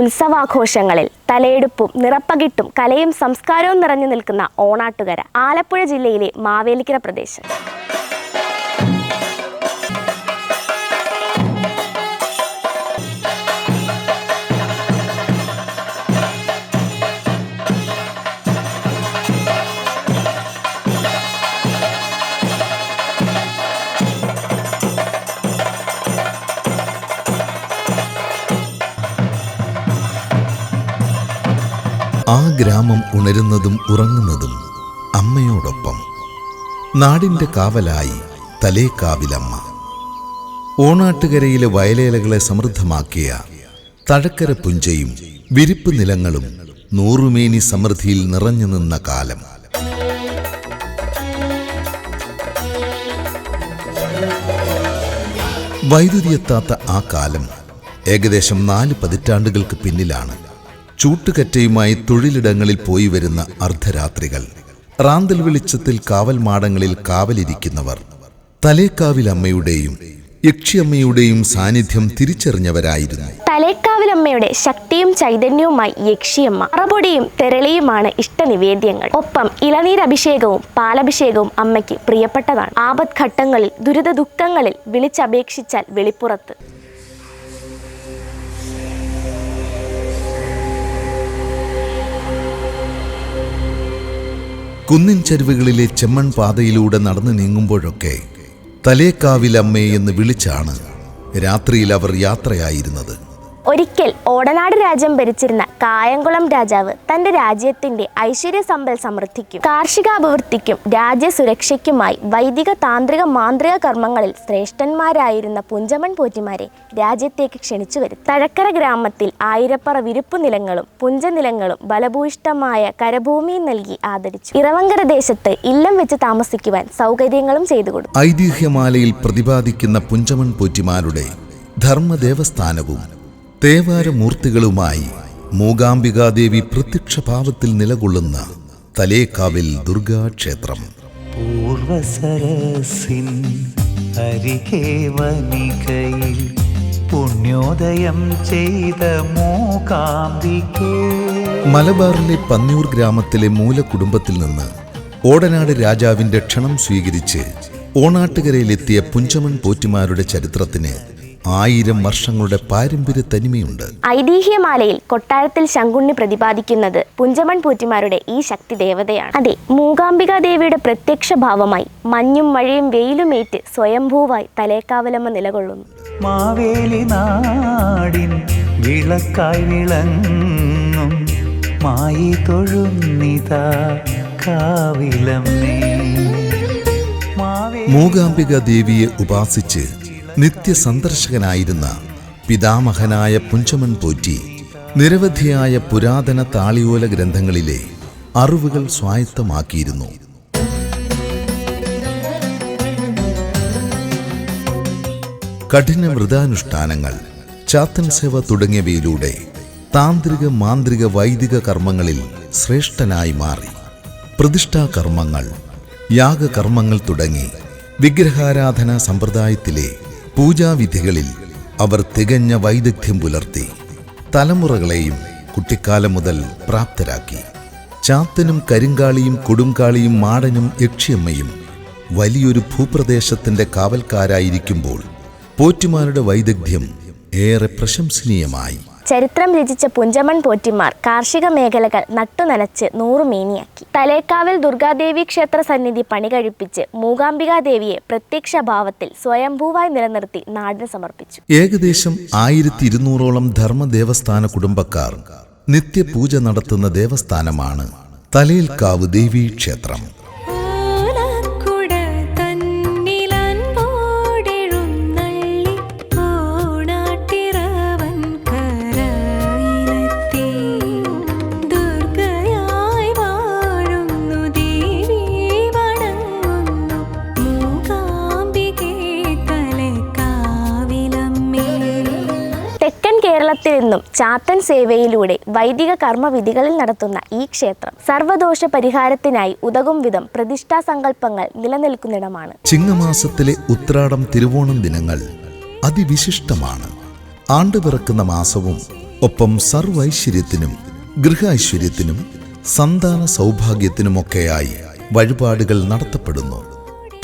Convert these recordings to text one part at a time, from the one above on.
ഉത്സവാഘോഷങ്ങളിൽ തലയെടുപ്പും നിറപ്പകിട്ടും കലയും സംസ്കാരവും നിറഞ്ഞു നിൽക്കുന്ന ഓണാട്ടുകര ആലപ്പുഴ ജില്ലയിലെ മാവേലിക്കര പ്രദേശം. ആ ഗ്രാമം ഉണരുന്നതും ഉറങ്ങുന്നതും അമ്മയോടൊപ്പം. നാടിന്റെ കാവലായി തലേക്കാവിലമ്മ ഓണാട്ടുകരയിലെ വയലേലകളെ സമൃദ്ധമാക്കിയ തഴക്കര പുഞ്ചയും വിരിപ്പ് നിലങ്ങളും നൂറുമേനി സമൃദ്ധിയിൽ നിറഞ്ഞു നിന്ന കാലം. വൈദ്യുതി എത്താത്ത ആ കാലം ഏകദേശം നാല് പതിറ്റാണ്ടുകൾക്ക് പിന്നിലാണ്. ചൂട്ടുകറ്റയുമായി തൊഴിലിടങ്ങളിൽ പോയി വരുന്ന അർദ്ധരാത്രികൾ. റാന്തൽ വെളിച്ചത്തിൽ കാവൽ മാടങ്ങളിൽ കാവലിരിക്കുന്നവർ. തലേക്കാവിലമ്മയുടെയും യക്ഷിയമ്മയുടെയും സാന്നിധ്യം തിരിച്ചറിഞ്ഞവരായിരുന്നു. തലേക്കാവിലമ്മയുടെ ശക്തിയും ചൈതന്യവുമായി യക്ഷിയമ്മ. അറപൊടിയും തെരളിയുമാണ് ഇഷ്ടനിവേദ്യങ്ങൾ. ഒപ്പം ഇളനീരഭിഷേകവും പാലഭിഷേകവും അമ്മയ്ക്ക് പ്രിയപ്പെട്ടതാണ്. ആപത്ഘട്ടങ്ങളിൽ ദുരിത ദുഃഖങ്ങളിൽ വിളിച്ചപേക്ഷിച്ചാൽ വെളിപ്പുറത്ത്. കുന്നിൻ ചരിവുകളിലെ ചെമ്മൺ പാതയിലൂടെ നടന്നു നീങ്ങുമ്പോഴൊക്കെ തലേക്കാവിലമ്മേ എന്ന് വിളിച്ചാണ് രാത്രിയിൽ അവർ യാത്രയായിരുന്നത്. ഒരിക്കൽ ഓടനാട് രാജ്യം ഭരിച്ചിരുന്ന കായംകുളം രാജാവ് തന്റെ രാജ്യത്തിന്റെ ഐശ്വര്യ സമ്പൽ സമൃദ്ധിക്കും കാർഷികാഭിവൃദ്ധിക്കും രാജ്യസുരക്ഷയ്ക്കുമായി വൈദിക താന്ത്രിക മാന്ത്രിക കർമ്മങ്ങളിൽ ശ്രേഷ്ഠന്മാരായിരുന്ന പുഞ്ചമൺ പോറ്റിമാരെ രാജ്യത്തേക്ക് ക്ഷണിച്ചു വരും തഴക്കര ഗ്രാമത്തിൽ ആയിരപ്പറ വിരുപ്പു നിലങ്ങളും പുഞ്ചനിലങ്ങളും ബലഭൂയിഷ്ടമായ കരഭൂമിയും നൽകി ആദരിച്ചു. ഇറവങ്കര ദേശത്ത് ഇല്ലം വെച്ച് താമസിക്കുവാൻ സൗകര്യങ്ങളും ചെയ്തു കൊടുത്തു. ഐതിഹ്യമാലയിൽ പ്രതിപാദിക്കുന്ന പുഞ്ചമൺ പോറ്റിമാരുടെ ധർമ്മദേവസ്ഥാനവും തേവാരമൂർത്തികളുമായി മൂകാംബികാദേവി പ്രത്യക്ഷഭാവത്തിൽ നിലകൊള്ളുന്ന തലേക്കാവിൽ ദുർഗാക്ഷേത്രം. പൂർവസരസിൻ അരികെ വനികയിൽ പുണ്യോദയം ചെയ്ത മൂകാംബികേ. മലബാറിലെ പന്നിയൂർ ഗ്രാമത്തിലെ മൂലകുടുംബത്തിൽ നിന്ന് ഓടനാട് രാജാവിന്റെ ക്ഷണം സ്വീകരിച്ച് ഓണാട്ടുകരയിലെത്തിയ പുഞ്ചമൺ പോറ്റിമാരുടെ ചരിത്രത്തിന് ആയിരം വർഷങ്ങളുടെ പാരമ്പര്യ തനിമയുണ്ട്. ഐതിഹ്യമാലയിൽ കൊട്ടാരത്തിൽ ശങ്കുണ്ണി പ്രതിപാദിക്കുന്നത് പുഞ്ചമൺ പൂറ്റിമാരുടെ ഈ ശക്തി ദേവതയാണ് അതെ മൂകാംബിക ദേവിയുടെ പ്രത്യക്ഷ ഭാവമായി മഞ്ഞും മഴയും വെയിലുമേറ്റ് സ്വയംഭൂവായി തലേക്കാവലമ്മ നിലകൊള്ളുന്നു. മാവേലി നാടിൻ വിളക്കായി വിളങ്ങും. മായി തൊഴുന്നിതാ കാവിലമ്മേ. മൂകാംബിക ദേവിയെ ഉപാസിച്ച് നിത്യസന്ദർശകനായിരുന്ന പിതാമഹനായ പുഞ്ചമൻ പോറ്റി നിരവധിയായ പുരാതന താളിയോല ഗ്രന്ഥങ്ങളിലെ അറിവുകൾ സ്വായത്തമാക്കിയിരുന്നു. കഠിന വ്രതാനുഷ്ഠാനങ്ങൾ ചാത്തൻ സേവ തുടങ്ങിയവയിലൂടെ താന്ത്രിക മാന്ത്രിക വൈദിക കർമ്മങ്ങളിൽ ശ്രേഷ്ഠനായി മാറി. പ്രതിഷ്ഠാ കർമ്മങ്ങൾ യാഗകർമ്മങ്ങൾ തുടങ്ങി വിഗ്രഹാരാധന സമ്പ്രദായത്തിലെ പൂജാവിധികളിൽ അവർ തികഞ്ഞ വൈദഗ്ധ്യം പുലർത്തി തലമുറകളെയും കുട്ടിക്കാലം മുതൽ പ്രാപ്തരാക്കി. ചാത്തനും കരിങ്കാളിയും കൊടുങ്കാളിയും മാടനും യക്ഷിയമ്മയും വലിയൊരു ഭൂപ്രദേശത്തിന്റെ കാവൽക്കാരായിരിക്കുമ്പോൾ പോറ്റുമാരുടെ വൈദഗ്ധ്യം ഏറെ പ്രശംസനീയമായി. ചരിത്രം രചിച്ച പുഞ്ചമൺ പോറ്റിമാർ കാർഷിക മേഖലകൾ നട്ടുനനച്ച് നൂറുമേനിയാക്കി തലേക്കാവിൽ ദുർഗാദേവി ക്ഷേത്ര സന്നിധി പണി കഴിപ്പിച്ച് മൂകാംബികാദേവിയെ പ്രത്യക്ഷ ഭാവത്തിൽ സ്വയംഭൂവായി നിലനിർത്തി നാടിന് സമർപ്പിച്ചു. ഏകദേശം ആയിരത്തി ഇരുന്നൂറോളം ധർമ്മദേവസ്ഥാന കുടുംബക്കാർ നിത്യപൂജ നടത്തുന്ന ദേവസ്ഥാനമാണ് തലയിൽക്കാവ് ദേവീ ക്ഷേത്രം കേരളത്തിൽ നിന്നും ചാത്തൻ സേവയിലൂടെ വൈദിക കർമ്മവിധികളിൽ നടത്തുന്ന ഈ ക്ഷേത്രം സർവദോഷ പരിഹാരത്തിനായി ഉതകും വിധം പ്രതിഷ്ഠാ സങ്കല്പങ്ങൾ നിലനിൽക്കുന്നിടമാണ്. ചിങ്ങമാസത്തിലെ ഉത്രാടം തിരുവോണം ദിനങ്ങൾ അതിവിശിഷ്ടമാണ്. ആണ്ടുപിറക്കുന്ന മാസവും ഒപ്പം സർവൈശ്വര്യത്തിനും ഗൃഹൈശ്വര്യത്തിനും സന്താന സൗഭാഗ്യത്തിനുമൊക്കെയായി വഴിപാടുകൾ നടത്തപ്പെടുന്നു.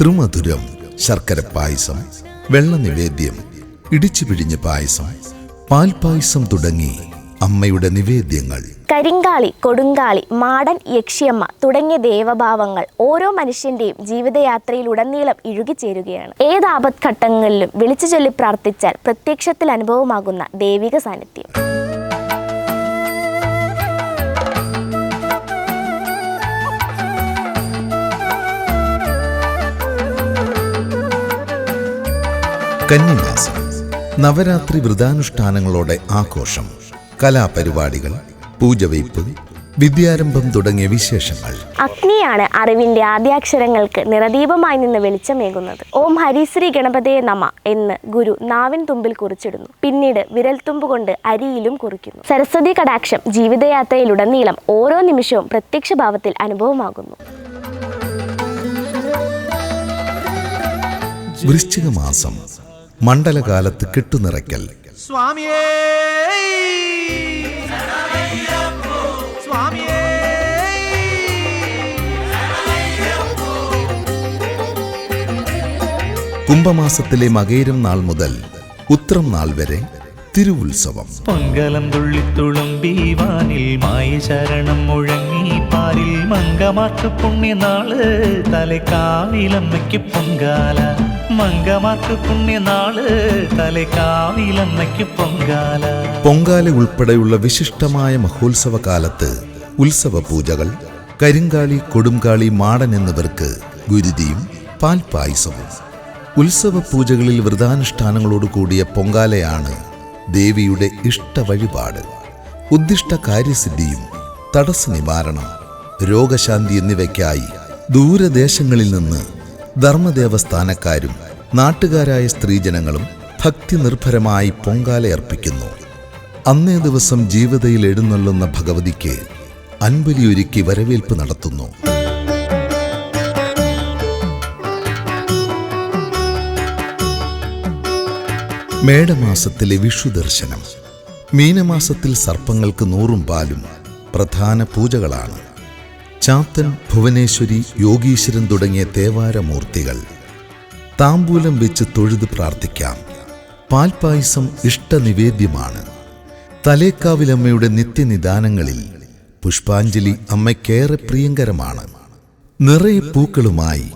ത്രിമധുരം ശർക്കര പായസം വെള്ളനിവേദ്യം ഇടിച്ചു പിഴിഞ്ഞ് പായസം പാൽപായസം തുടങ്ങി അമ്മയുടെ നിവേദ്യങ്ങൾ. കരിങ്കാളി കൊടുങ്കാളി മാടൻ യക്ഷിയമ്മ തുടങ്ങിയ ദേവഭാവങ്ങൾ ഓരോ മനുഷ്യന്റെയും ജീവിതയാത്രയിലുടനീളം ഇഴുകിച്ചേരുകയാണ്. ഏത് ആപത്ഘട്ടങ്ങളിലും വിളിച്ചു ചൊല്ലി പ്രാർത്ഥിച്ചാൽ പ്രത്യക്ഷത്തിൽ അനുഭവമാകുന്ന ദൈവിക സാന്നിധ്യം. കന്നിമാസം. നവരാത്രി വ്രതാനുഷ്ഠാനങ്ങളോടെ ആഘോഷം കലാപരിപാടികൾ പൂജവയ്പ് വിദ്യാരംഭം തുടങ്ങിയ വിശേഷങ്ങൾ. അഗ്നിയാണ് അറിവിന്റെ ആദ്യാക്ഷരങ്ങൾക്ക് നിറദീപമായി നിന്ന് വെളിച്ചമേകുന്നത്. ഓം ഹരിശ്രീ ഗണപതയെ നമ എന്ന് ഗുരു നാവിൻ തുമ്പിൽ കുറിച്ചിടുന്നു. പിന്നീട് വിരൽത്തുമ്പ് കൊണ്ട് അരിയിലും കുറിക്കുന്നു. സരസ്വതി കടാക്ഷം ജീവിതയാത്രയിലുടനീളം ഓരോ നിമിഷവും പ്രത്യക്ഷ ഭാവത്തിൽ അനുഭവമാകുന്നു. വൃശ്ചിക മാസം മണ്ഡലകാലത്ത് കെട്ടുനിറയ്ക്കൽ. സ്വാമിയേ. സ്വാമിയേ. കുംഭമാസത്തിലെ മകേരം നാൾ മുതൽ ഉത്രം നാൾ വരെ തിരുവുത്സവം. പൊങ്കലം തുള്ളിത്തുളുമ്പി വാനിൽ മായ ശരണം മുഴങ്ങി പാരിൽ മങ്കമാർക്ക് പുണ്യനാൾ തലക്കാവിലമ്മയ്ക്ക് പൊങ്കാല. മങ്കമാർക്ക് പുണ്യനാൾ തലക്കാവിലമ്മയ്ക്ക് പൊങ്കാല. പൊങ്കാല ഉൾപ്പെടെയുള്ള വിശിഷ്ടമായ മഹോത്സവ കാലത്ത് ഉത്സവ പൂജകൾ കരിങ്കാളി കൊടുങ്കാളി മാടൻ എന്നിവർക്ക് ഗുരുതിയും പാൽപായസവും. ഉത്സവ പൂജകളിൽ വ്രതാനുഷ്ഠാനങ്ങളോട് കൂടിയ പൊങ്കാലയാണ് ദേവിയുടെ ഇഷ്ട വഴിപാട്. ഉദ്ദിഷ്ട കാര്യസിദ്ധിയും തടസ്സ നിവാരണം രോഗശാന്തി എന്നിവയ്ക്കായി ദൂരദേശങ്ങളിൽ നിന്ന് ധർമ്മദേവസ്ഥാനക്കാരും നാട്ടുകാരായ സ്ത്രീജനങ്ങളും ഭക്തി നിർഭരമായി പൊങ്കാലയർപ്പിക്കുന്നു അന്നേ ദിവസം ജീവിതയിൽ എഴുന്നള്ളുന്ന ഭഗവതിക്ക് അൻപലിയൊരുക്കി വരവേൽപ്പ് നടത്തുന്നു. മേടമാസത്തിലെ വിഷു ദർശനം മീനമാസത്തിൽ സർപ്പങ്ങൾക്ക് നൂറും പാലും പ്രധാന പൂജകളാണ്. ചാത്തൻ ഭുവനേശ്വരി യോഗീശ്വരൻ തുടങ്ങിയ തേവാരമൂർത്തികൾ. താമ്പൂലം വെച്ച് തൊഴുത് പ്രാർത്ഥിക്കാം. പാൽപായസം ഇഷ്ടനിവേദ്യമാണ്. തലേക്കാവിലമ്മയുടെ നിത്യനിദാനങ്ങളിൽ പുഷ്പാഞ്ജലി അമ്മയ്ക്കേറെ പ്രിയങ്കരമാണ്. നിറയെ പൂക്കളുമായി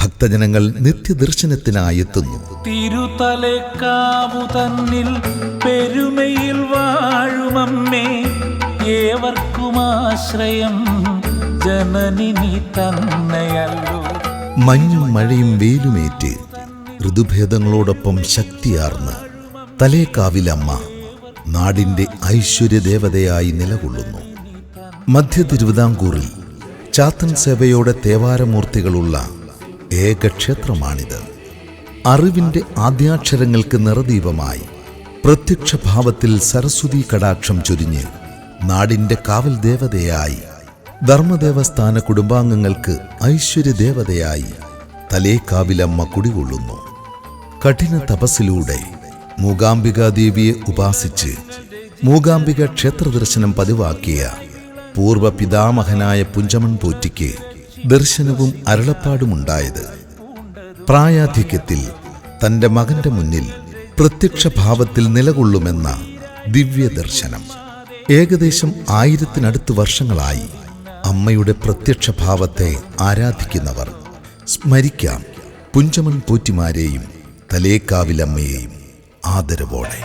ഭക്തജനങ്ങൾ നിത്യദർശനത്തിനായെത്തുന്നു. തിരുതലേക്കാവു തന്നിൽ പെരുമയിൽ വാഴുമമ്മേ. ഏവർക്കും ആശ്രയം ജനനി നീ തന്നെയല്ലോ. മഞ്ഞും മഴയും വെയിലുമേറ്റ് ഋതുഭേദങ്ങളോടൊപ്പം ശക്തിയാർന്ന് തലേക്കാവിലമ്മ നാടിന്റെ ഐശ്വര്യദേവതയായി നിലകൊള്ളുന്നു. മധ്യ തിരുവിതാംകൂറിൽ ചാത്തൻ സേവയോടെ തേവാരമൂർത്തികളുള്ള ഏക ക്ഷേത്രമാണിത് അറിവിന്റെ ആദ്യാക്ഷരങ്ങൾക്ക് നിറദീപമായി പ്രത്യക്ഷഭാവത്തിൽ സരസ്വതി കടാക്ഷം ചൊരിഞ്ഞ് നാടിന്റെ കാവൽ ദേവതയായി. ധർമ്മദേവസ്ഥാന കുടുംബാംഗങ്ങൾക്ക് ഐശ്വര്യ ദേവതയായി തലേക്കാവിലമ്മ കുടികൊള്ളുന്നു. കഠിന തപസ്സിലൂടെ മൂകാംബികാദേവിയെ ഉപാസിച്ച് മൂകാംബിക ക്ഷേത്ര ദർശനം പതിവാക്കിയ പൂർവ പിതാമഹനായ പുഞ്ചമൺ പോറ്റിക്ക് ദർശനവും അരുളപ്പാടുമുണ്ടായത്. പ്രായാധിക്യത്തിൽ തന്റെ മകന്റെ മുന്നിൽ പ്രത്യക്ഷഭാവത്തിൽ നിലകൊള്ളുമെന്ന ദിവ്യ ദർശനം ഏകദേശം ആയിരത്തിനടുത്ത് വർഷങ്ങളായി അമ്മയുടെ പ്രത്യക്ഷഭാവത്തെ ആരാധിക്കുന്നവർ. സ്മരിക്കാം പുഞ്ചമൺ പോറ്റിമാരെയും തലേക്കാവിലമ്മയെയും ആദരവോടെ.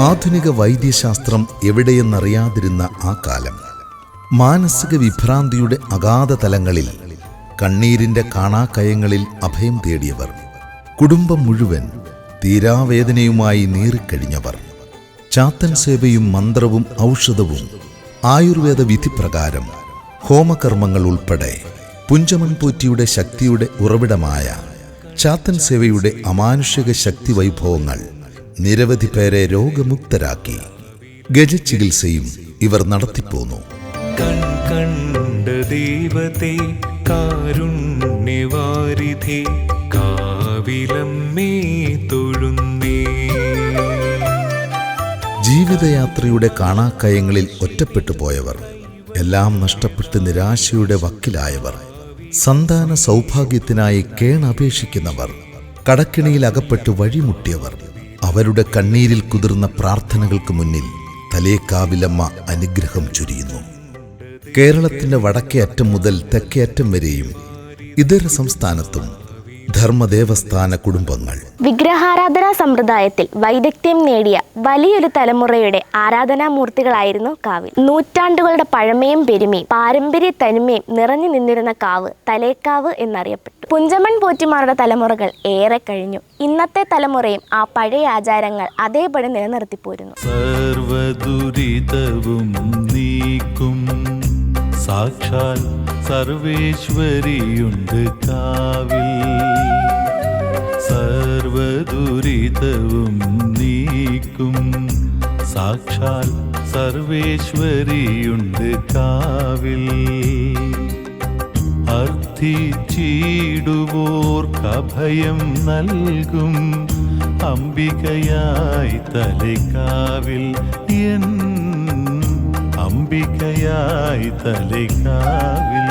ആധുനിക വൈദ്യശാസ്ത്രം എവിടെയെന്നറിയാതിരുന്ന ആ കാലം. മാനസിക വിഭ്രാന്തിയുടെ അഗാധ തലങ്ങളിൽ കണ്ണീരിന്റെ കാണാക്കയങ്ങളിൽ അഭയം തേടിയവർ കുടുംബം മുഴുവൻ തീരാവേദനയുമായി നീറിക്കഴിഞ്ഞവർ ചാത്തൻ സേവയും മന്ത്രവും ഔഷധവും ആയുർവേദ വിധിപ്രകാരം ഹോമകർമ്മങ്ങൾ ഉൾപ്പെടെ പുഞ്ചമൺ പോറ്റിയുടെ ശക്തിയുടെ ഉറവിടമായ ചാത്തൻ സേവയുടെ അമാനുഷിക ശക്തി വൈഭവങ്ങൾ നിരവധി പേരെ രോഗമുക്തരാക്കി. ഗജചികിത്സയും ഇവർ നടത്തിപ്പോന്നു. കൺ കണ്ട ദൈവത്തെ കാരുണ്യവാരിധി കാവിലമ്മേ തൊഴുന്നേ ജീവിതയാത്രയുടെ കാണാക്കയങ്ങളിൽ ഒറ്റപ്പെട്ടു പോയവർ എല്ലാം നഷ്ടപ്പെട്ട് നിരാശയുടെ വക്കിലായവർ സന്താന സൗഭാഗ്യത്തിനായി കേണപേക്ഷിക്കുന്നവർ കടക്കിണിയിൽ അകപ്പെട്ട് വഴിമുട്ടിയവർ അവരുടെ കണ്ണീരിൽ കുതിർന്ന പ്രാർത്ഥനകൾക്ക് മുന്നിൽ തലേക്കാവിലമ്മ അനുഗ്രഹം ചൊരിയുന്നു. കേരളത്തിന്റെ വടക്കേ അറ്റം മുതൽ തെക്കേ അറ്റം വരെയും ഇതര സംസ്ഥാനത്തും ധർമ്മദേവസ്ഥാന കുടുംബങ്ങൾ. വിഗ്രഹാരാധനാ സമ്പ്രദായത്തിൽ വൈദഗ്ധ്യം നേടിയ വലിയൊരു തലമുറയുടെ ആരാധനാ മൂർത്തികളായിരുന്നു കാവിൽ. നൂറ്റാണ്ടുകളുടെ പഴമയും പെരുമയും പാരമ്പര്യ തനിമയും നിറഞ്ഞു നിന്നിരുന്ന കാവ് തലേക്കാവ് എന്നറിയപ്പെട്ടു. പുഞ്ചമൺ പോറ്റിമാരുടെ തലമുറകൾ ഏറെ കഴിഞ്ഞു. ഇന്നത്തെ തലമുറയും ആ പഴയ ആചാരങ്ങൾ അതേപടി നിലനിർത്തിപ്പോരുന്നു. സർവദുരിതവും നീക്കും. സാക്ഷാൽ സർവേശ്വരിയുണ്ട് കാവിൽ. സർവദുരിതവും നീക്കും. സാക്ഷാൽ സർവേശ്വരിയുണ്ട് കാവിൽ. അർത്ഥിച്ചിടുവോർക്കഭയം നൽകും. അംബികയായി തലക്കാവിൽ എൻ അംബികയായി തലക്കാവിൽ